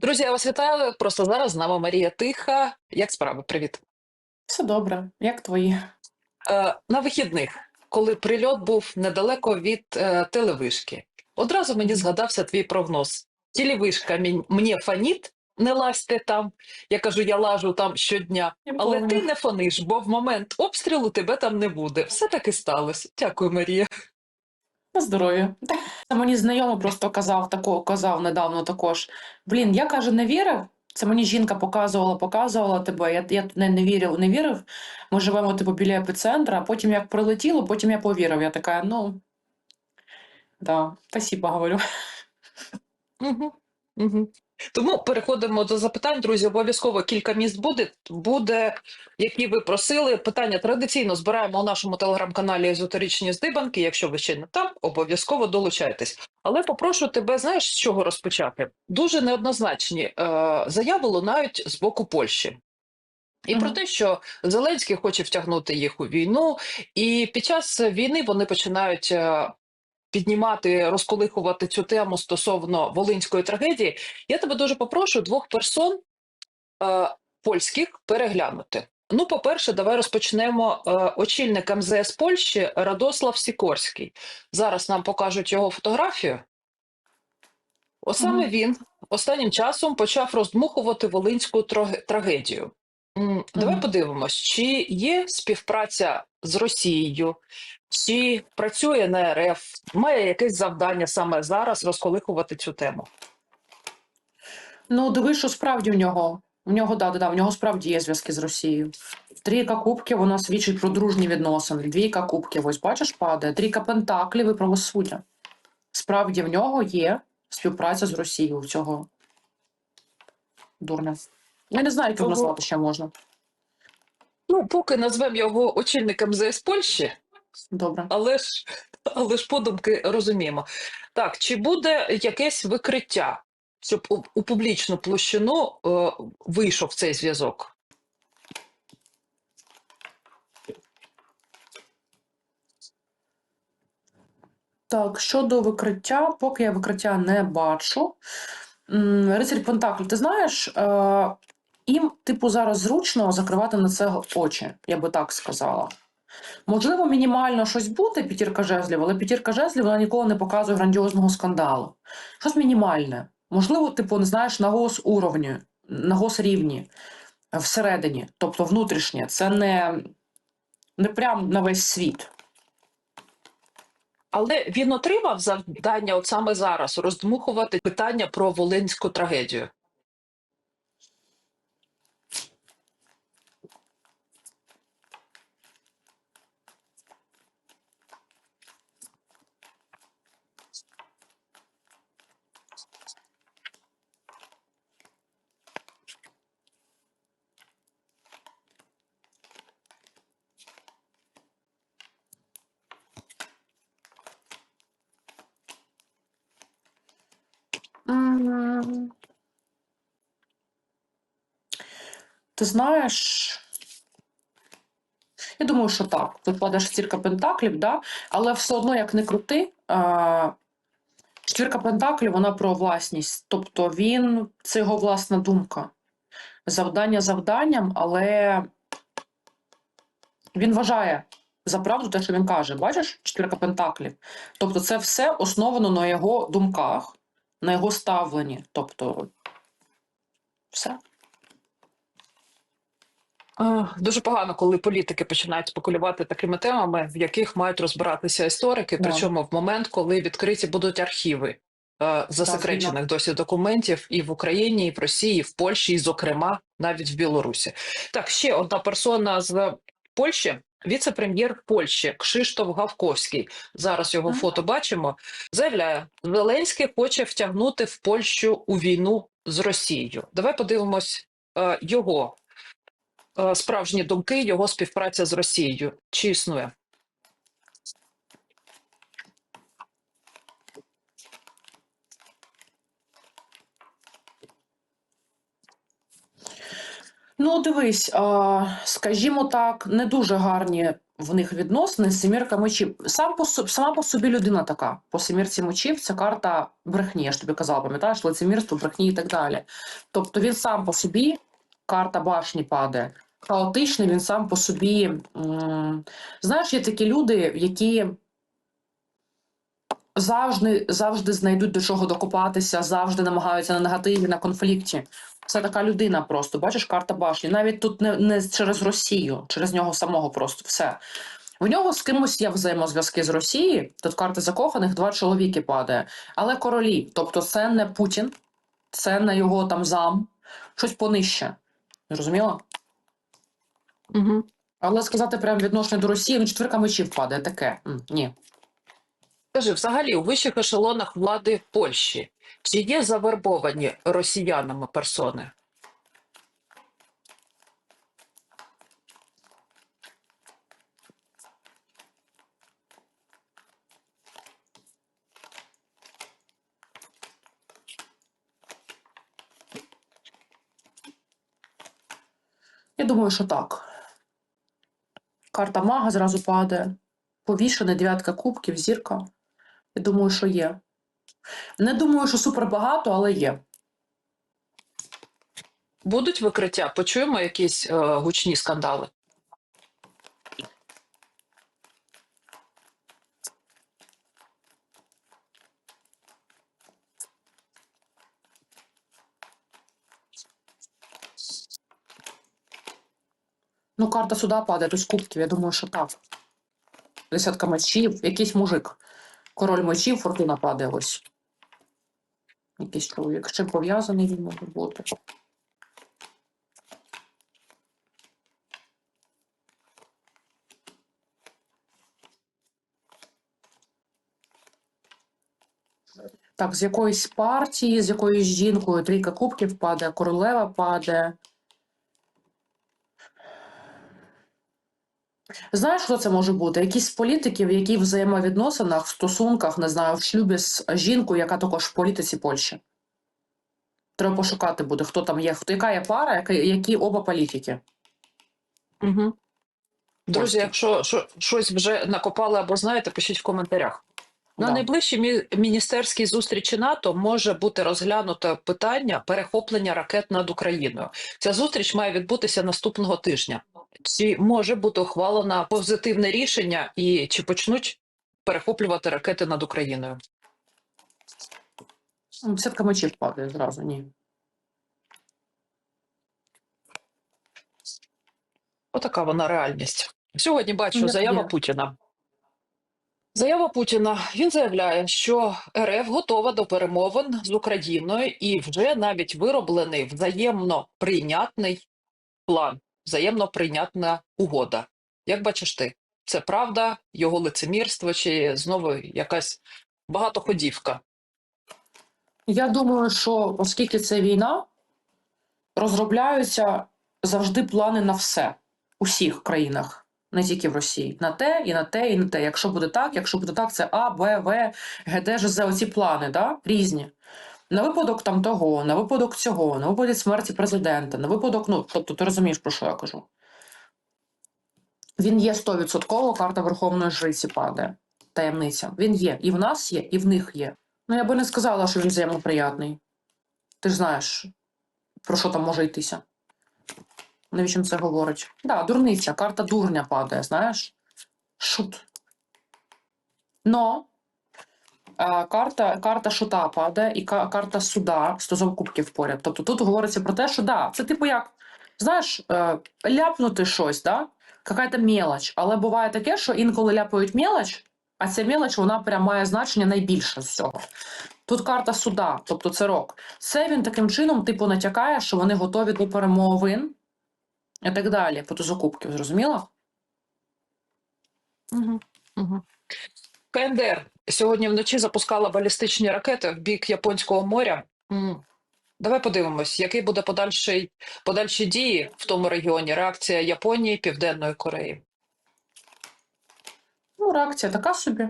Друзі, я вас вітаю. Просто зараз з нами Марія Тиха. Як справи? Привіт. Все добре, як твої? Е, на вихідних, коли прильот був недалеко від е, телевишки, одразу мені згадався твій прогноз. Телевишка мені фаніт, не лазьте там. Я кажу, я лажу там щодня. Але ти не фониш, бо в момент обстрілу тебе там не буде. Все таки сталося. Дякую, Марія. Здоров'я. Це Мені знайомий просто казав тако, казав недавно також. Блін, я каже, не вірив. Це мені жінка показувала, показувала тебе. Я, я не, не вірив, не вірив. Ми живемо типу біля епіцентра, а потім як прилетіло, потім я повірив. Я така, ну да, спасибо, говорю. Угу. Угу. Тому переходимо до запитань, друзі. Обов'язково кілька міст буде, буде, які ви просили. Питання традиційно збираємо у нашому телеграм-каналі Езотеричні здибанки. Якщо ви ще не там, обов'язково долучайтесь. Але попрошу тебе, знаєш, з чого розпочати? Дуже неоднозначні е, заяви лунають з боку Польщі. І про те, що Зеленський хоче втягнути їх у війну, і під час війни вони починають е, піднімати, розколихувати цю тему стосовно волинської трагедії. Я тебе дуже попрошу двох персон е, польських переглянути. Ну, по-перше, давай розпочнемо е, очільник МЗС Польщі Радослав Сікорський. Зараз нам покажуть його фотографію. Ось саме Мгм. він останнім часом почав роздмухувати волинську трагедію. Давай Мгм. подивимось, чи є співпраця з Росією, чи працює на РФ, має якесь завдання саме зараз розколихувати цю тему. Ну, дивись, що справді в нього. В нього, да, да, да, нього справді є зв'язки з Росією. Трійка кубків вона свідчить про дружні відносини. Двійка кубків, ось бачиш, падає. Трійка пентаклів і правосуддя. Справді в нього є співпраця з Росією в цього дурня. Я не знаю, як його назвати ще можна. Ну, поки назвемо його очільником МЗС Польщі, Добре. але ж, але ж подумки розуміємо. Так, чи буде якесь викриття, щоб у, у публічну площину е, вийшов цей зв'язок? Так, щодо викриття, поки я викриття не бачу. Рицарь Пентакль, ти знаєш, е, їм, типу, зараз зручно закривати на це очі, я би так сказала. Можливо, мінімально щось буде, п'ятірка жезлів, але п'ятірка жезлів вона ніколи не показує грандіозного скандалу. Щось мінімальне. Можливо, типу, не знаєш, на гос уровню, на гос рівні е, всередині, тобто внутрішнє. Це не, не прям на весь світ. Але він отримав завдання от саме зараз роздмухувати питання про волинську трагедію. Ти знаєш, я думаю, що так. Тут падає четвірка пентаклів, да? але все одно, як не крути, а, пентаклів вона про власність. Тобто він це його власна думка. Завдання завданням, але він вважає за правду те, що він каже. Бачиш, четвірка пентаклів. Тобто, це все основано на його думках, на його ставленні. Тобто, все. Дуже погано, коли політики починають спекулювати такими темами, в яких мають розбиратися історики, Да. причому в момент, коли відкриті будуть архіви е, засекречених досі документів і в Україні, і в Росії, і в Польщі, і, зокрема, навіть в Білорусі. Так, ще одна персона з Польщі. Віце-прем'єр Польщі Кшиштоф Гавковський. Зараз його фото бачимо. Заявляє, Зеленський хоче втягнути в Польщу у війну з Росією. Давай подивимось е, його е, справжні думки, його співпраця з Росією. Чи існує? Ну, дивись, а, скажімо так, не дуже гарні в них відносини семірка мечів. Сам по, сама по собі людина така. По семірці мечів це карта брехні, я ж тобі казала, пам'ятаєш, лицемірство, брехні і так далі. Тобто він сам по собі, карта башні падає. Хаотичний він сам по собі. Знаєш, є такі люди, які завжди, завжди знайдуть до чого докопатися, завжди намагаються на негативі, на конфлікті. Це така людина просто. Бачиш, карта башні. Навіть тут не, не через Росію, через нього самого просто все. В нього з кимось є взаємозв'язки з Росії. Тут карти закоханих, два чоловіки падає. Але королі, тобто це не Путін, це не його там зам, щось понижче. Зрозуміло? Угу. Але сказати прямо відношення до Росії, ну четвірка мечів падає таке. М, ні. Скажи, взагалі, у вищих ешелонах влади в Польщі чи є завербовані росіянами персони? Я думаю, що так. Карта мага зразу падає. Повішена дев'ятка кубків, зірка. Я думаю, що є. Не думаю, що супер багато, але є. Будуть викриття? Почуємо якісь е, гучні скандали? Ну, карта сюди падає, тут з кубків, я думаю, що так. Десятка мечів, якийсь мужик. Король мечів, фортуна падає ось. Якийсь чоловік. Чим пов'язаний він може бути? Так, з якоїсь партії, з якоюсь жінкою трійка кубків падає, королева падає. Знаєш, хто це може бути? Якісь політики політиків, які в взаємовідносинах, в стосунках, не знаю, в шлюбі з жінкою, яка також в політиці Польщі. Треба пошукати буде, хто там є, хто яка є пара, яка, які оба політики. Угу. Друзі, якщо що, щось вже накопали або знаєте, пишіть в коментарях. На Да. найближчій міністерській зустрічі НАТО може бути розглянуто питання перехоплення ракет над Україною. Ця зустріч має відбутися наступного тижня. Чи може бути ухвалено позитивне рішення, і чи почнуть перехоплювати ракети над Україною? Десятка мечів падає зразу, ні. Отака вона реальність. Сьогодні бачу Ну, заява є. Путіна. Заява Путіна. Він заявляє, що РФ готова до перемовин з Україною і вже навіть вироблений взаємно прийнятний план, взаємно прийнятна угода. Як бачиш ти, це правда, його лицемірство чи знову якась багатоходівка? Я думаю, що оскільки це війна, розробляються завжди плани на все у всіх країнах, не тільки в Росії. На те, і на те, і на те. Якщо буде так, якщо буде так, це А, Б, В, Г, Д, Ж, оці плани, да? різні. На випадок там того, на випадок цього, на випадок смерті президента, на випадок, ну, тобто ти розумієш, про що я кажу. Він є 100%, карта Верховної Жриці падає. Таємниця. Він є. І в нас є, і в них є. Ну, я би не сказала, що він взаємоприятний. Ти ж знаєш, про що там може йтися. Навіщо це говорить? Да, дурниця, карта дурня падає, знаєш? Шут. Но а, карта, карта шута падає і ка- карта суда стосовно кубків поряд. Тобто тут говориться про те, що да, це типу як, знаєш, е, ляпнути щось, да? Какая-то мелоч. Але буває таке, що інколи ляпають мелоч, а ця мелоч, вона прям має значення найбільше з всього. Тут карта суда, тобто це рок. Це він таким чином, типу, натякає, що вони готові до перемовин і так далі, кубків, зрозуміла? Угу. Угу. КНДР сьогодні вночі запускала балістичні ракети в бік Японського моря. Давай подивимось, який буде подальший, подальші дії в тому регіоні. Реакція Японії, Південної Кореї. Ну, реакція така собі.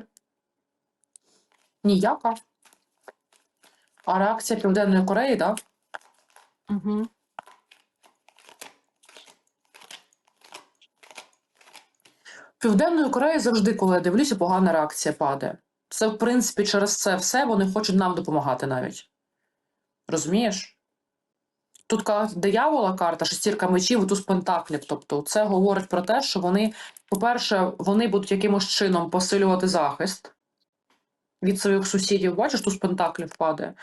Ніяка. А реакція Південної Кореї, так? Да? Угу. Південної Кореї завжди, коли я дивлюся, погана реакція падає. Це, в принципі, через це все вони хочуть нам допомагати навіть. Розумієш? Тут карта диявола карта, шестірка мечів, туз пентаклів. Тобто, це говорить про те, що вони, по-перше, вони будуть якимось чином посилювати захист від своїх сусідів. Бачиш, туз пентаклів падає.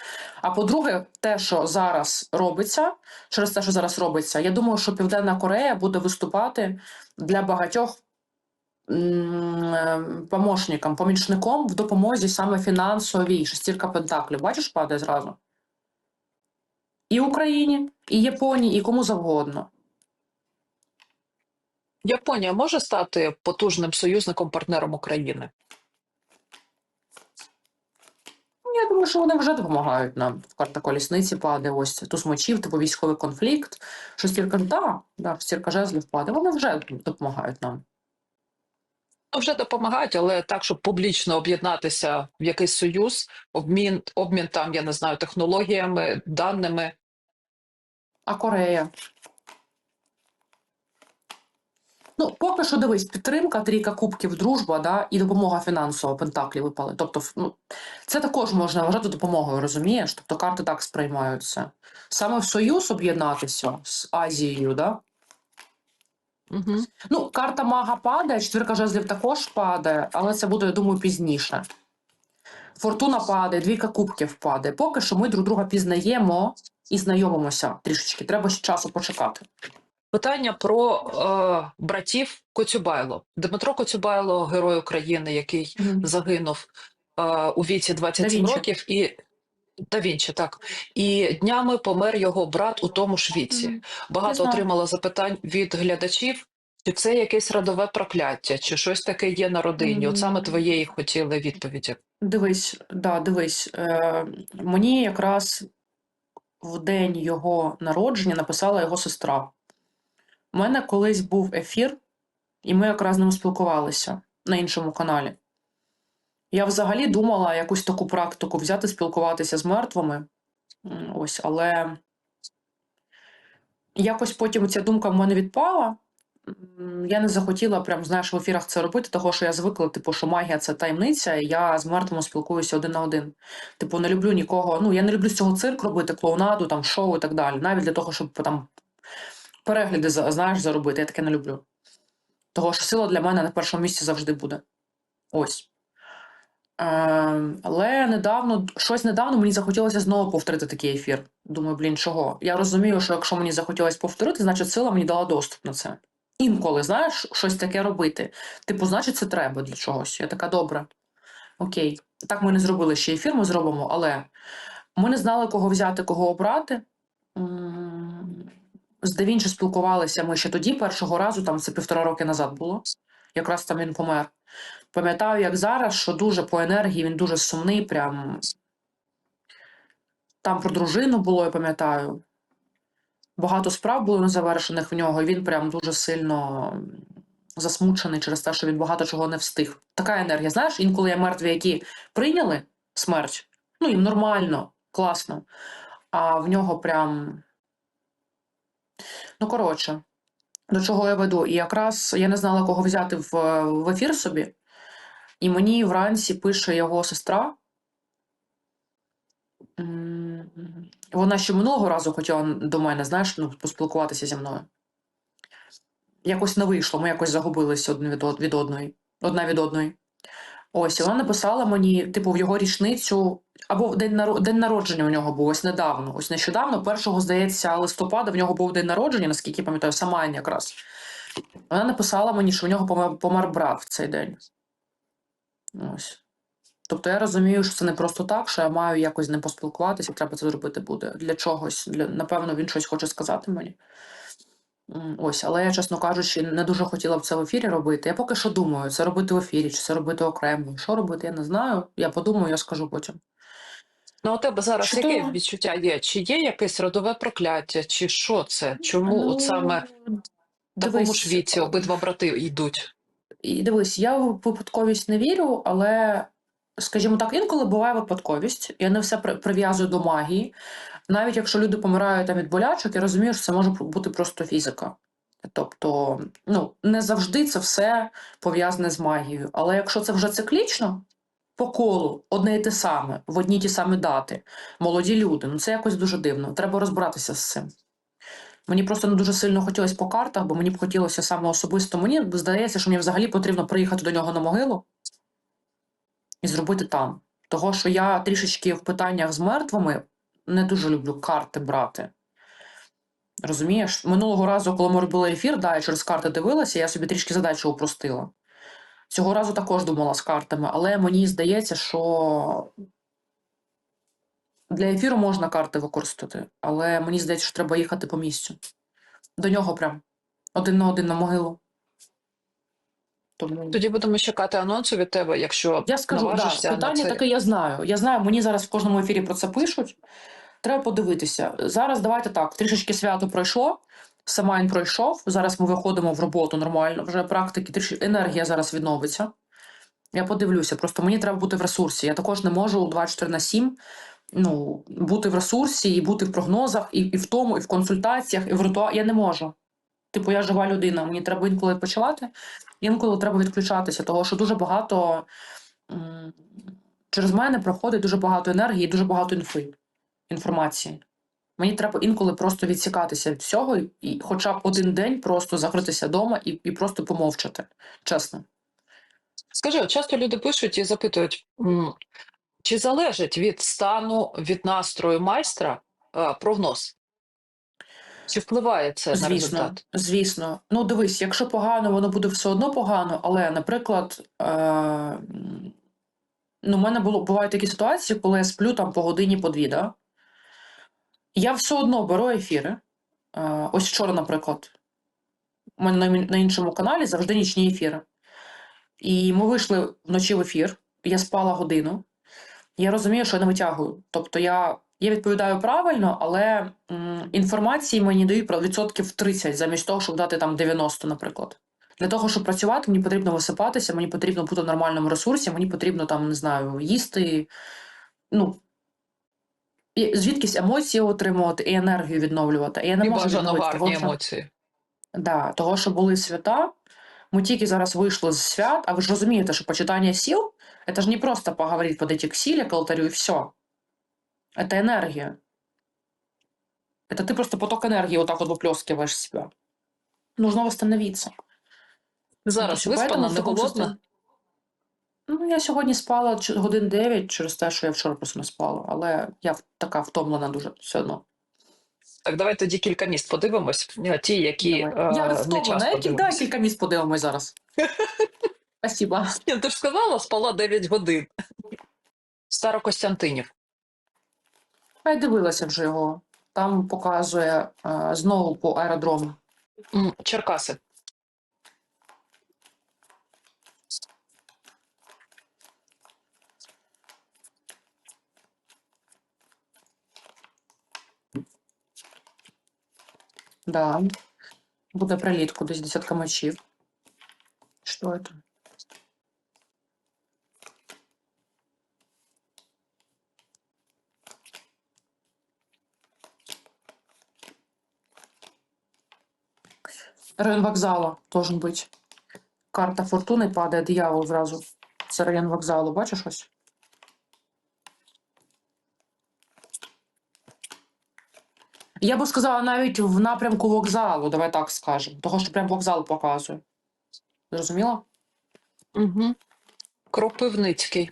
А по-друге, те, що зараз робиться, через те, що зараз робиться, я думаю, що Південна Корея буде виступати для багатьох помощником, помічником в допомозі саме фінансовій. Шестірка пентаклів. Бачиш, падає зразу. І Україні, і Японії, і кому завгодно. Японія може стати потужним союзником партнером України? Ну, Я думаю, що вони вже допомагають нам. Карта колісниці падає, ось туз мечів, типу військовий конфлікт. Шестірка, да, да, шестірка жезлів падає. Вони вже допомагають нам. Ну, вже допомагають, але так, щоб публічно об'єднатися в якийсь союз, обмін, обмін там, я не знаю, технологіями, даними. А Корея. Ну, поки що дивись, підтримка, трійка кубків, дружба, да, і допомога фінансова, пентаклі випали. Тобто, ну, це також можна вважати допомогою, розумієш? Тобто карти так сприймаються. Саме в союз об'єднатися з Азією, да? Угу. Ну, карта мага падає, четвірка жезлів також падає, але це буде, я думаю, пізніше. Фортуна падає, двійка кубків падає. Поки що ми друг друга пізнаємо і знайомимося трішечки. Треба ще часу почекати. Питання про е, братів Коцюбайло. Дмитро Коцюбайло, герой України, який загинув е, у віці 27 років, і да Вінчі, так. І днями помер його брат у тому ж віці. Багато отримала запитань від глядачів, чи це якесь родове прокляття, чи щось таке є на родині. От саме твоєї хотіли відповіді. Дивись, да, дивись. Е, мені якраз в день його народження написала його сестра. У мене колись був ефір, і ми якраз з ним спілкувалися на іншому каналі. Я взагалі думала якусь таку практику взяти, спілкуватися з мертвими. Ось, але якось потім ця думка в мене відпала. Я не захотіла прям, знаєш, в ефірах це робити, того що я звикла, типу, що магія це таємниця, і я з мертвими спілкуюся один на один. Типу, не люблю нікого. Ну, я не люблю з цього цирк робити, клоунаду, там, шоу і так далі. Навіть для того, щоб там перегляди, знаєш, заробити. Я таке не люблю. Того що сила для мене на першому місці завжди буде. Ось. Е, але недавно, щось недавно мені захотілося знову повторити такий ефір. Думаю, блін, чого? Я розумію, що якщо мені захотілося повторити, значить сила мені дала доступ на це. Інколи, знаєш, щось таке робити. Типу, значить, це треба для чогось. Я така, добре. Окей. Так ми не зробили ще ефір, ми зробимо, але ми не знали, кого взяти, кого обрати. З Девінчі спілкувалися ми ще тоді, першого разу, там це півтора роки назад було. Якраз там він помер. Пам'ятаю, як зараз, що дуже по енергії, він дуже сумний, прям. Там про дружину було, я пам'ятаю. Багато справ було незавершених в нього, і він прям дуже сильно засмучений через те, що він багато чого не встиг. Така енергія. Знаєш, інколи є мертві, які прийняли смерть, ну їм нормально, класно. А в нього прям. Ну, коротше, до чого я веду? І якраз я не знала, кого взяти в, в ефір собі. І мені вранці пише його сестра. Вона ще минулого разу хотіла до мене, знаєш, ну, поспілкуватися зі мною. Якось не вийшло, ми якось загубилися одне від, від одної, одна від одної. Ось, і вона написала мені, типу, в його річницю, або день, день народження у нього був ось недавно. Ось нещодавно, першого, здається, листопада, в нього був день народження, наскільки я пам'ятаю, Самайн якраз. Вона написала мені, що у нього помер, помер брат в цей день. Ось. Тобто я розумію, що це не просто так, що я маю якось з ним поспілкуватися, треба це зробити буде для чогось. Для, напевно, він щось хоче сказати мені. Ось, але я, чесно кажучи, не дуже хотіла б це в ефірі робити. Я поки що думаю, це робити в ефірі, чи це робити окремо. Що робити, я не знаю. Я подумаю, я скажу потім. Ну, у тебе зараз Чудово. яке відчуття є? Чи є якесь родове прокляття, чи що це? Чому от саме в такому Ну, ж віці обидва брати йдуть? І дивись, я в випадковість не вірю, але, скажімо так, інколи буває випадковість. Я не все при- прив'язую до магії. Навіть якщо люди помирають там від болячок, я розумію, що це може бути просто фізика. Тобто, ну, не завжди це все пов'язане з магією. Але якщо це вже циклічно, по колу, одне і те саме, в одні ті самі дати, молоді люди, ну це якось дуже дивно. Треба розбиратися з цим. Мені просто не дуже сильно хотілося по картах, бо мені б хотілося саме особисто. Мені здається, що мені взагалі потрібно приїхати до нього на могилу і зробити там. Того, що я трішечки в питаннях з мертвими не дуже люблю карти брати. Розумієш? Минулого разу, коли ми робили ефір, да, я через карти дивилася, я собі трішки задачу упростила. Цього разу також думала з картами, але мені здається, що для ефіру можна карти використати, але мені здається, що треба їхати по місцю. До нього прям один на один на могилу. Тому Тоді будемо чекати анонсу від тебе, якщо я скажу, да, наважишся на питання це. таке я знаю. Я знаю, мені зараз в кожному ефірі про це пишуть. Треба подивитися. Зараз давайте так, трішечки свято пройшло, Самайн пройшов. Зараз ми виходимо в роботу нормально. Вже практики, трішки енергія зараз відновиться. Я подивлюся, просто мені треба бути в ресурсі. Я також не можу 24 на 7 ну, бути в ресурсі і бути в прогнозах, і, і в тому, і в консультаціях, і в ритуалі. Я не можу. Типу, я жива людина, мені треба інколи відпочивати, інколи треба відключатися, того що дуже багато через мене проходить дуже багато енергії, дуже багато інфи, інформації. Мені треба інколи просто відсікатися від всього і- хоча б один день просто закритися вдома і, і просто помовчати. Чесно. Скажи, часто люди пишуть і запитують, чи залежить від стану, від настрою майстра е, прогноз? Чи впливає це на Звісно, результат? звісно. Ну, дивись, якщо погано, воно буде все одно погано, але, наприклад, е- ну, у мене було, бувають такі ситуації, коли я сплю там по годині по дві, да? Я все одно беру ефіри. Е- ось вчора, наприклад, у мене на, іншому каналі завжди нічні ефіри. І ми вийшли вночі в ефір, я спала годину. Я розумію, що я не витягую. Тобто я, я відповідаю правильно, але м, інформації мені дають про відсотків 30, замість того, щоб дати там 90, наприклад. Для того, щоб працювати, мені потрібно висипатися, мені потрібно бути в нормальному ресурсі, мені потрібно там, не знаю, їсти. Ну, і звідкись емоції отримувати і енергію відновлювати. І я не І можу бажано відновити, гарні того, що- емоції. Да, того, що були свята. Ми тільки зараз вийшли з свят, а ви ж розумієте, що почитання сил це ж не просто поговорити, подойти к силе, к алтарю і все. Это энергия. Это ты просто поток энергии вот так вот выплескиваешь в себя. Нужно восстановиться. Зараз Що виспана, поэтому в не такому голодна. Ну, я сьогодні спала ч- годин 9 через те, що я вчора просто не спала, але я в- така втомлена дуже все одно. Так, давай тоді кілька міст подивимось. е, Ті, які Давай. е, я не втомлена, часто які дай дивимось. кілька місць подивимось зараз. Спасибо. Ні, ти ж сказала, спала 9 годин. Старокостянтинів. А я дивилася вже його. Там показує е, знову по аеродрому. М, Черкаси. Да. Буде приліт кудись десятка мечів. Що це? Район вокзала должен бути. Карта фортуни падає, диявол зразу. Це район вокзалу, бачиш ось? Я би сказала навіть в напрямку вокзалу, давай так скажемо. Того, що прям вокзал показує. Зрозуміла? Угу. Кропивницький.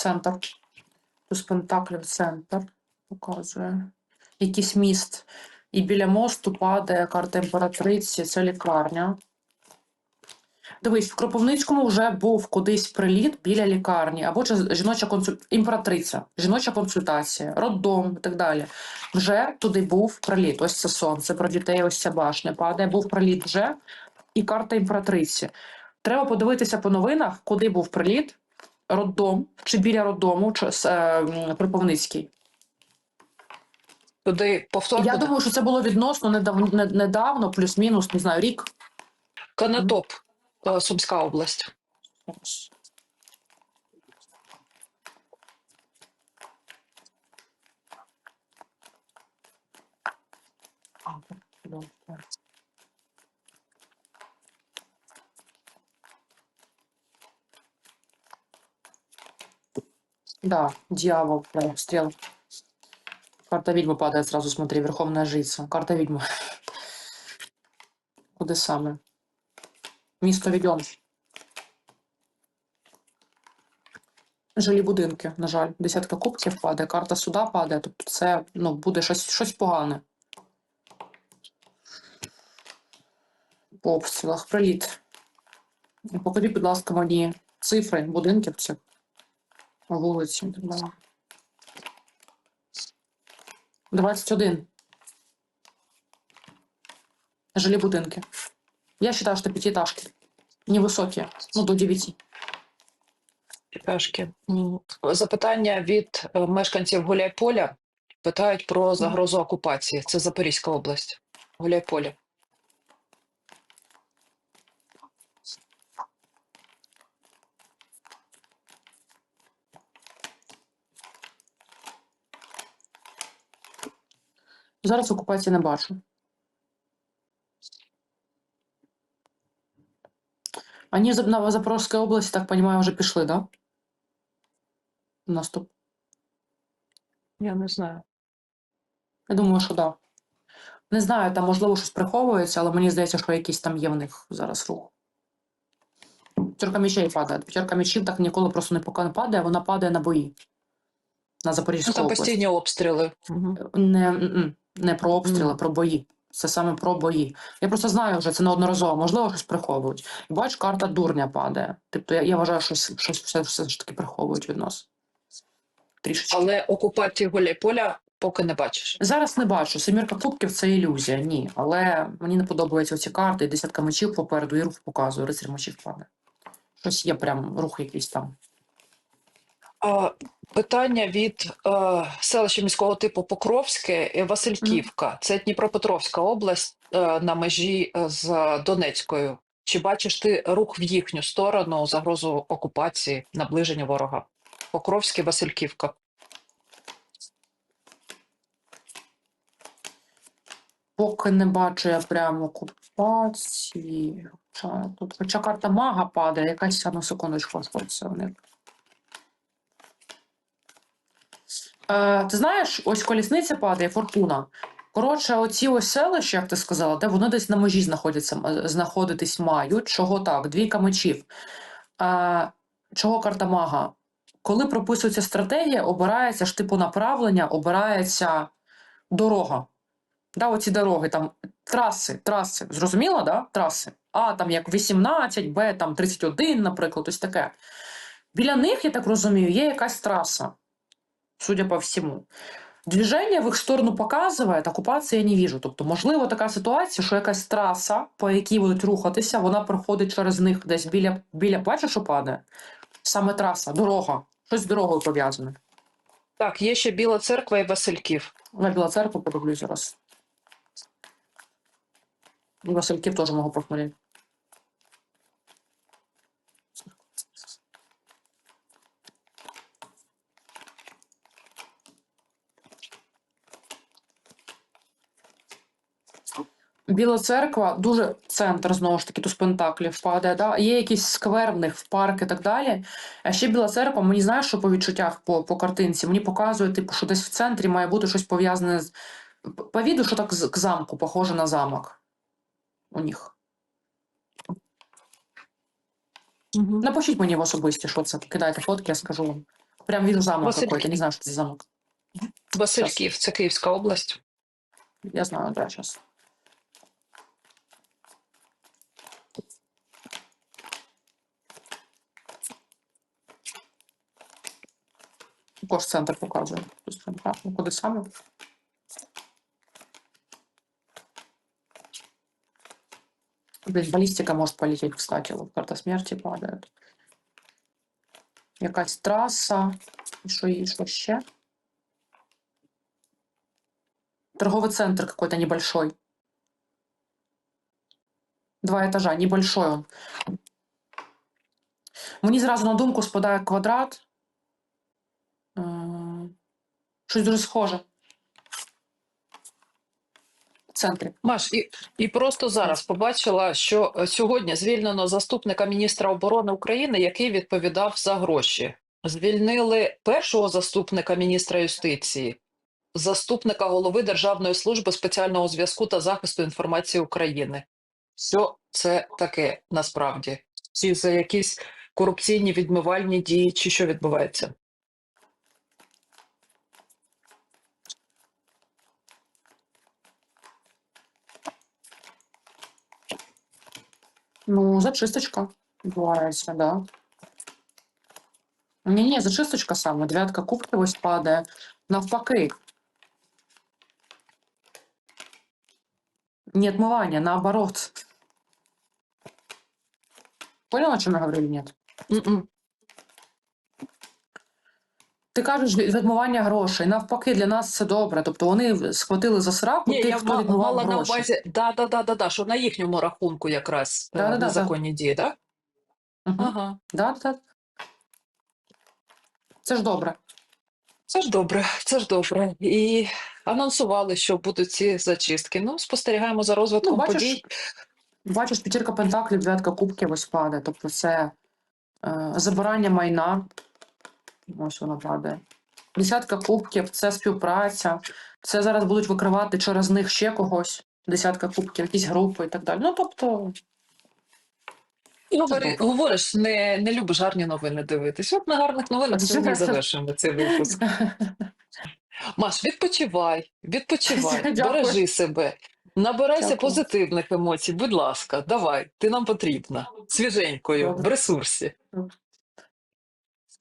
Центр. Туз Пентаклів центр показує. Якийсь міст. І біля мосту падає карта імператриці, це лікарня. Дивись, в Кропивницькому вже був кудись приліт біля лікарні, або жіноча консуль... імператриця, жіноча консультація, роддом і так далі. Вже туди був приліт. Ось це сонце про дітей, ось ця башня падає. Був приліт вже і карта імператриці. Треба подивитися по новинах, куди був приліт, роддом, чи біля роддому, чи е, м, Кропивницький. Туди повторно Я думаю, що це було відносно недавно, недавно, плюс-мінус, не знаю, рік. Конотоп, е, Сумська область. Да, дьявол, прям стрел. Карта ведьмы падает сразу, смотри, Верховная Жрица. Карта ведьмы. Куди саме? Місто відьом. Жилі будинки, на жаль. Десятка кубків падає, карта суда падає, тобто це ну, буде щось, щось погане. По обстрілах. Приліт. Покажіть, будь ласка, мені цифри будинків цих вулиці. і так 21. Жилі будинки. Я считаю, что пятиэтажки. Невысокие. Ну, до 9. Пешки. М, Запитання від е, мешканців Гуляйполя питають про загрозу окупації. Це Запорізька область. Гуляйполя. Зараз окупації не бачу. Они на Запорожской области, так понимаю, вже пішли, да? Наступ. Я не знаю. Я думаю, що да. Не знаю, там можливо щось приховується, але мені здається, що якийсь там є в них зараз рух. П'ятерка мечей падає. П'ятерка мечів так ніколи просто не поки не падає, вона падає на бої. На Ну, Запорізьку там область. постійні обстріли. Не, не про обстріли, Мгм. про бої. Це саме про бої. Я просто знаю вже це неодноразово, можливо, щось приховують. І бач, карта дурня падає. Тобто я, я вважаю, що щось, щось все, все ж таки приховують від нас. Трішечки. Але окупації Гуляйполя поки не бачиш. Зараз не бачу. Семірка кубків це ілюзія, ні. Але мені не подобаються ці карти, і десятка мечів попереду, і рух показує, рицарь мечів падає. Щось є прям рух якийсь там. Питання від е, селища міського типу Покровське і Васильківка. Це Дніпропетровська область е, на межі е, з Донецькою. Чи бачиш ти рух в їхню сторону, загрозу окупації, наближення ворога? Покровське, Васильківка. Поки не бачу я прямо окупації. Хоча, тут, хоча карта мага падає, якась на секундочку них. Е, ти знаєш, ось колісниця падає, фортуна. Коротше, оці ось селища, як ти сказала, де вони десь на межі знаходяться, знаходитись мають. Чого так? Двійка мечів. Е, чого карта мага? Коли прописується стратегія, обирається ж типу направлення, обирається дорога. Да, оці дороги, там траси, траси. Зрозуміло, да? Траси. А, там як 18, Б, там 31, наприклад, ось таке. Біля них, я так розумію, є якась траса, судя по всьому. Движення в їх сторону показує, окупації я не віжу. Тобто, можливо, така ситуація, що якась траса, по якій будуть рухатися, вона проходить через них десь біля, біля бачиш, що падає? Саме траса, дорога. Щось з дорогою пов'язане. Так, є ще Біла церква і Васильків. На Біла церкву подивлюсь зараз. І Васильків теж можу посмотреть. Біла церква, дуже центр, знову ж таки, туз пентаклів впадає. Да? Є якийсь сквер в них в парк і так далі. А ще Біла церква, мені знаєш, що по відчуттях по, по картинці, мені показує, типу, що десь в центрі має бути щось пов'язане з. По віду, що так з- к замку, похоже на замок у них. Напишіть мені в особисті, що це. Кидайте фотки, я скажу вам. Прям вижу замок Василь- какой-то, не знаю, що це замок. Васильків, це Київська область. Я знаю, да, сейчас. Також центр показує. Тобто, так, ну, куди саме? Здесь баллистика может полететь, кстати. Вот карта смерти падает. Якась траса. І що, і що ще? Торговый центр какой-то небольшой. Два этажа, небольшой он. Мені зразу на думку спадає квадрат. Щось дуже схоже. Центрі. Маш, і, і просто зараз побачила, що е, сьогодні звільнено заступника міністра оборони України, який відповідав за гроші. Звільнили першого заступника міністра юстиції, заступника голови Державної служби спеціального зв'язку та захисту інформації України. Що це таке насправді? Чи за якісь корупційні відмивальні дії, чи що відбувається? Ну, зачисточка відбувається, да. Ні, ні, зачисточка саме. Дев'ятка кубків ось падає. Навпаки. Не отмывание, наоборот. Поняла, о чем я говорю или нет? М-м. Ти кажеш від- відмивання грошей. Навпаки, для нас це добре. Тобто вони схватили за сраку Ні, тих, я хто ма- відмивав мала на гроші. увазі, да, да, да, да, да, що на їхньому рахунку якраз е, Да-да-да-да. незаконні дії, так? Угу. Ага. Да, да. Це ж добре. Це ж добре, це ж добре. І анонсували, що будуть ці зачистки. Ну, спостерігаємо за розвитком Ну, бачиш, подій. Бачиш, п'ятірка пентаклів, дев'ятка кубків ось падає. Тобто це е, забирання майна. Ось воно падає. Десятка кубків це співпраця. Це зараз будуть викривати через них ще когось. Десятка кубків, якісь групи і так далі. Ну, тобто, Говори, говориш, не, не любиш гарні новини дивитись. От на гарних новинах сьогодні завершимо цей випуск. Маш, відпочивай, відпочивай, бережи себе, набирайся Дякую. позитивних емоцій. Будь ласка, давай, ти нам потрібна. Свіженькою, в ресурсі.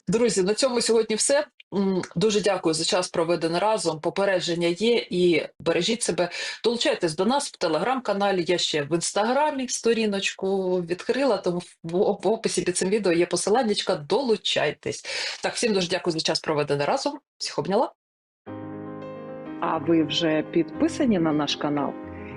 Друзі, на цьому сьогодні все. Дуже дякую за час проведений разом. Попередження є і бережіть себе. Долучайтесь до нас в телеграм-каналі. Я ще в інстаграмі сторіночку відкрила, тому в описі під цим відео є посиланнячка. Долучайтесь. Так, всім дуже дякую за час проведений разом. Всіх обняла. А ви вже підписані на наш канал?